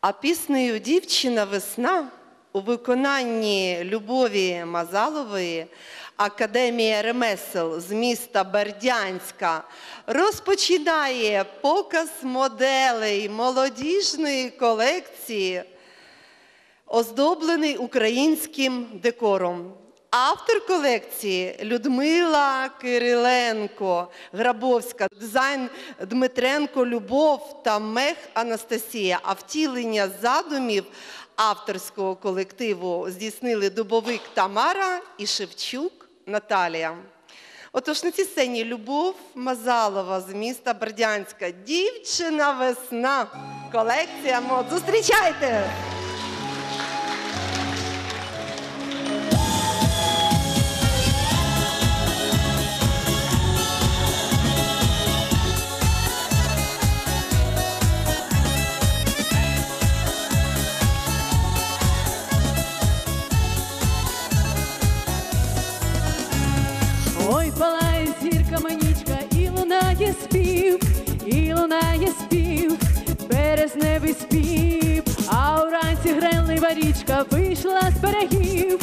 А піснею Дівчина весна у виконанні Любові Мазалової Академія ремесел з міста Бердянська розпочинає показ моделей молодіжної колекції, оздоблений українським декором. Автор колекції Людмила Кириленко, Грабовська, дизайн Дмитренко Любов та Мех Анастасія. А втілення задумів авторського колективу здійснили Дубовик Тамара і Шевчук Наталія. Отож, на цій сцені Любов Мазалова з міста Бердянська. Дівчина весна. Колекція мод. Зустрічайте! Річка вийшла з берегів,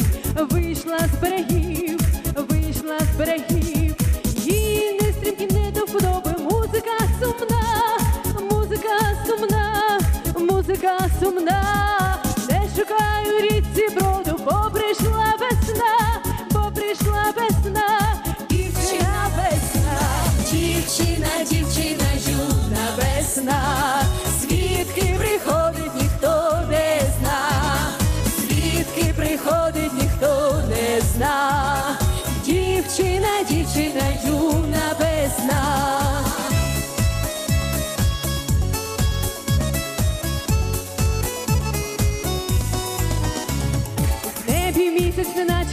вийшла з берегів, вийшла з берегів, їй не стрімкі не до вподоби, музика сумна, музика сумна, музика сумна,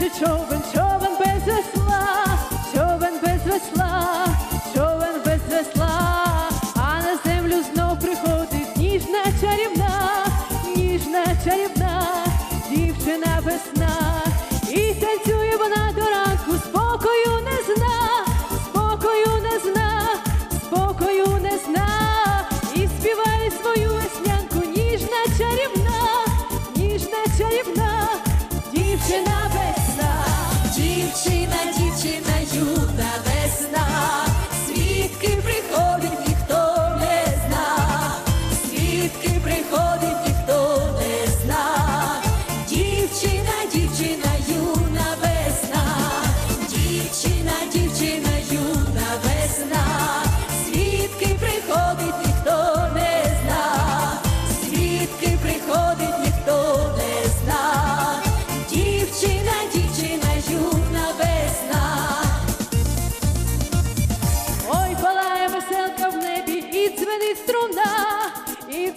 місяць, неначе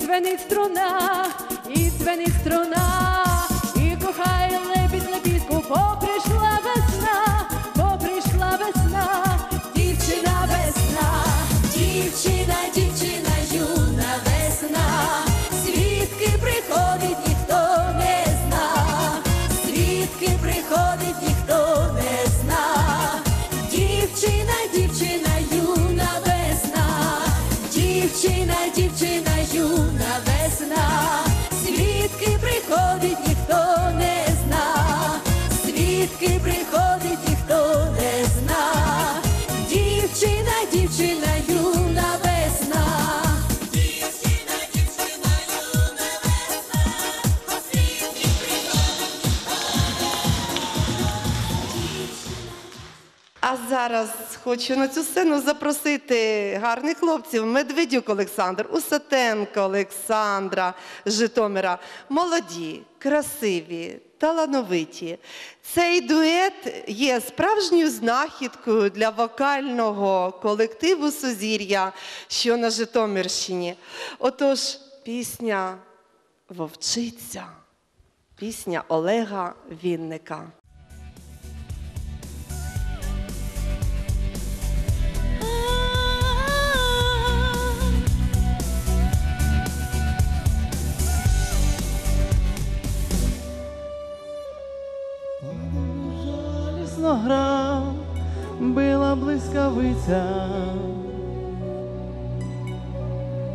дзвенить струна, і дзвенить струна, і кохає лебідь лебідку, бо зараз хочу на цю сцену запросити гарних хлопців Медведюк Олександр, Усатенко Олександра Житомира. Молоді, красиві, талановиті. Цей дует є справжньою знахідкою для вокального колективу Сузір'я, що на Житомирщині. Отож, пісня Вовчиця, пісня Олега Вінника. Блискавиця,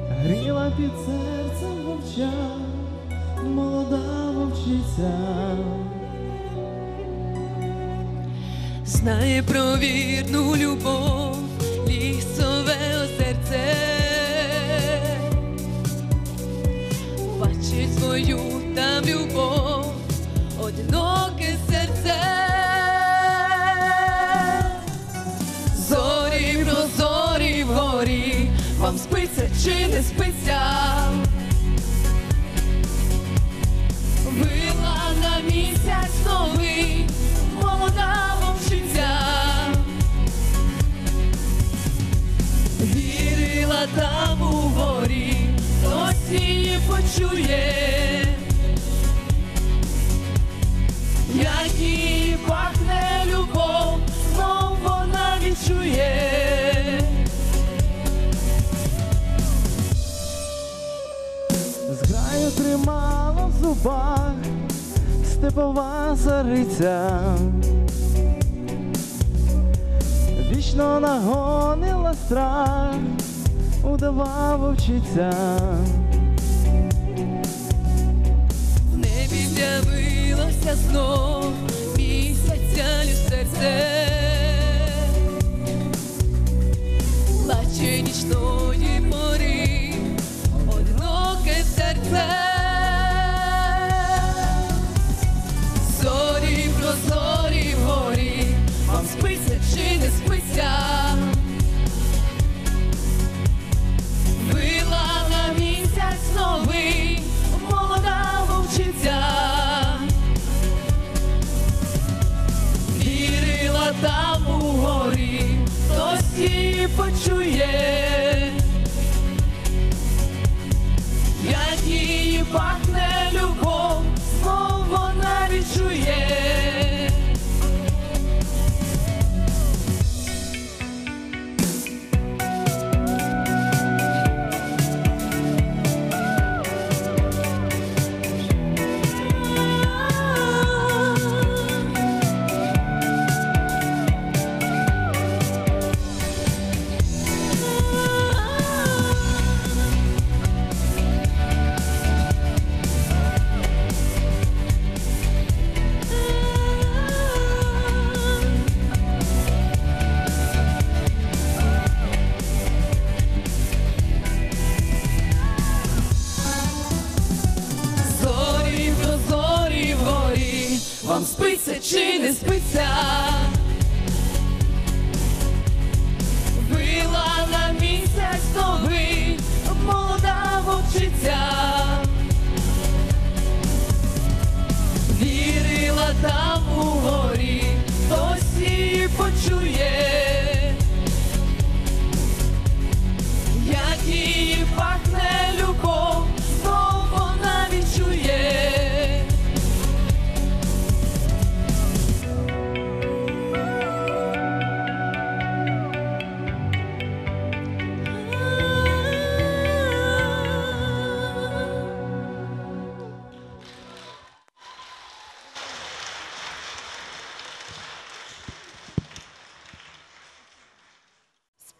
гріла під серцем вовча, молода вовчиця. Знає про вірну любов, лісове озерце, бачить свою там любов, одиноке серце, чи не спиться? Вила на місяць новий, молода вовчиця, вірила там у горі, хтось її почує, як її зубах степова зариця Вічно нагонила страх, удава вовчиця. В небі з'явилася знов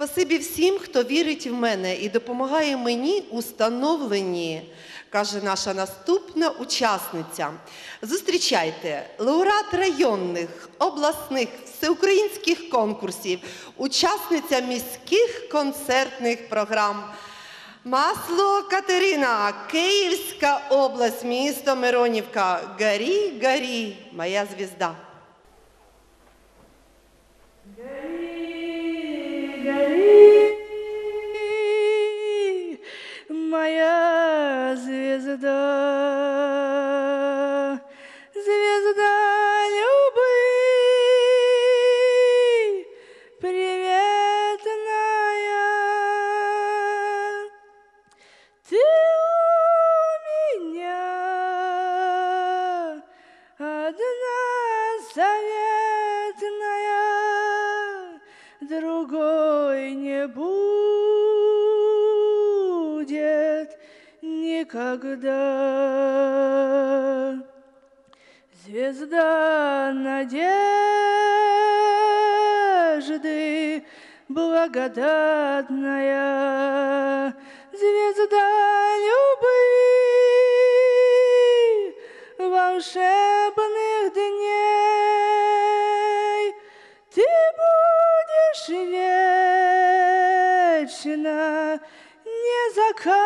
Спасибі всім, хто вірить в мене і допомагає мені у становленні, каже наша наступна учасниця. Зустрічайте лауреат районних, обласних, всеукраїнських конкурсів, учасниця міських концертних програм. Масло Катерина, Київська область, місто Миронівка. Горі, горі, моя звізда. Моя звезда, благодатная звезда любви волшебных дней. Ты будешь вечно незакатная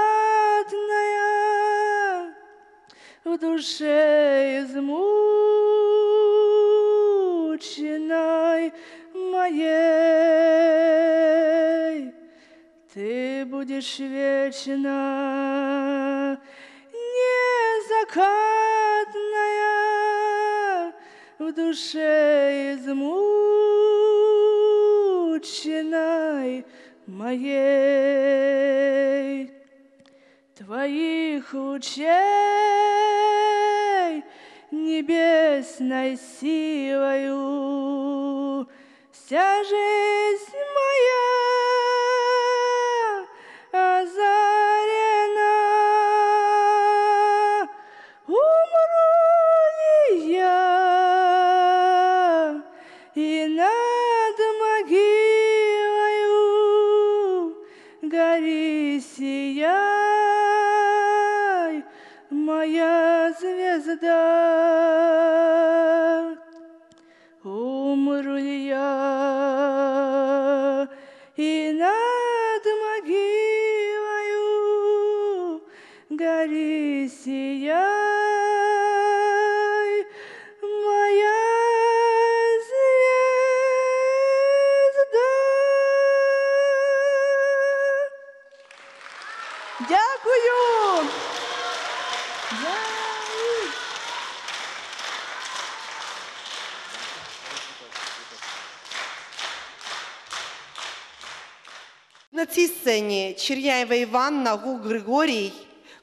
в душе измученной моей. Будешь вечно незакатная, в душе измученной моей. Твоих лучей небесной силою вся жизнь моя звезда. Умру ли я и над могилою гори сияй, моя звезда. Дякую. Дякую. На цій сцені Черняєва Іванна, Гук Григорій,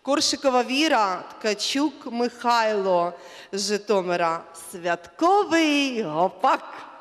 Коршикова Віра, Ткачук Михайло Житомира. Святковий гопак.